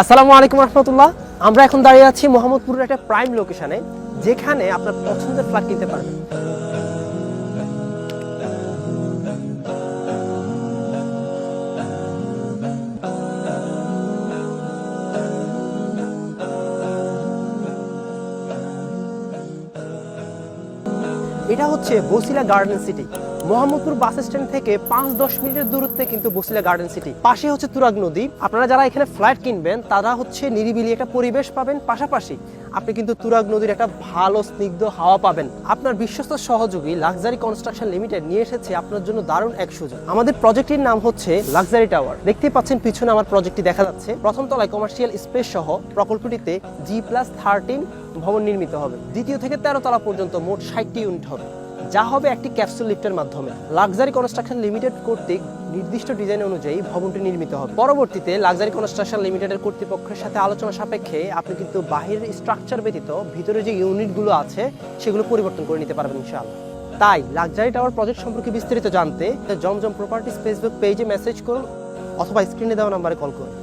আসসালামু আলাইকুম রহমতুল্লাহ। আমরা এখন দাঁড়িয়ে আছি মোহাম্মদপুরের একটা প্রাইম লোকেশনে যেখানে আপনার পছন্দের ফ্ল্যাট কিনতে পারবেন। এটা হচ্ছে Basila garden city Mohammadpur bus stand থেকে পাঁচ দশ মিনিটের দূরত্বে কিন্তু বসিলা গার্ডেন সিটি। পাশে হচ্ছে তুরাগ নদী। আপনারা যারা এখানে ফ্ল্যাট কিনবেন, তারা হচ্ছে নিরিবিলি একটা পরিবেশ পাবেন। পাশাপাশি আপনি কিন্তু তুরাগ নদীর একটা ভালো, স্নিগ্ধ হাওয়া পাবেন। আপনার বিশ্বস্ত সহযোগী লাক্সারি কনস্ট্রাকশন লিমিটেড নিয়ে এসেছে আপনার জন্য দারুণ এক সুযোগ। আমাদের প্রজেক্টের নাম হচ্ছে লাক্সারি টাওয়ার। দেখতে পাচ্ছেন পিছনে আমার প্রজেক্টটি দেখা যাচ্ছে। প্রথম তলায় কমার্শিয়াল স্পেস সহ প্রকল্পটিতে জি প্লাস থার্টিন ভবন নির্মিত হবে। দ্বিতীয় থেকে তেরো তলা পর্যন্ত মোট ষাটটি ইউনিট হবে। যা হবে একটি ক্যাপসুল লিফটের মাধ্যমে। লাক্সারি কনস্ট্রাকশন লিমিটেড কর্তৃক নির্দিষ্ট ডিজাইন অনুযায়ী ভবনটি নির্মিত হবে। পরবর্তীতে লাক্সারি কনস্ট্রাকশন লিমিটেডের কর্তৃপক্ষের সাথে আলোচনা সাপেক্ষে আপনি কিন্তু বাহিরের স্ট্রাকচার ব্যতীত ভিতরে যে ইউনিটগুলো আছে, সেগুলো পরিবর্তন করে নিতে পারবেন ইনশাআল্লাহ। তাই লাক্সারি টাওয়ার প্রজেক্ট সম্পর্কে বিস্তারিত জানতে জমজম প্রপার্টিস ফেসবুক পেজে মেসেজ করুন অথবা স্ক্রিনে দেওয়া নাম্বারে কল করুন।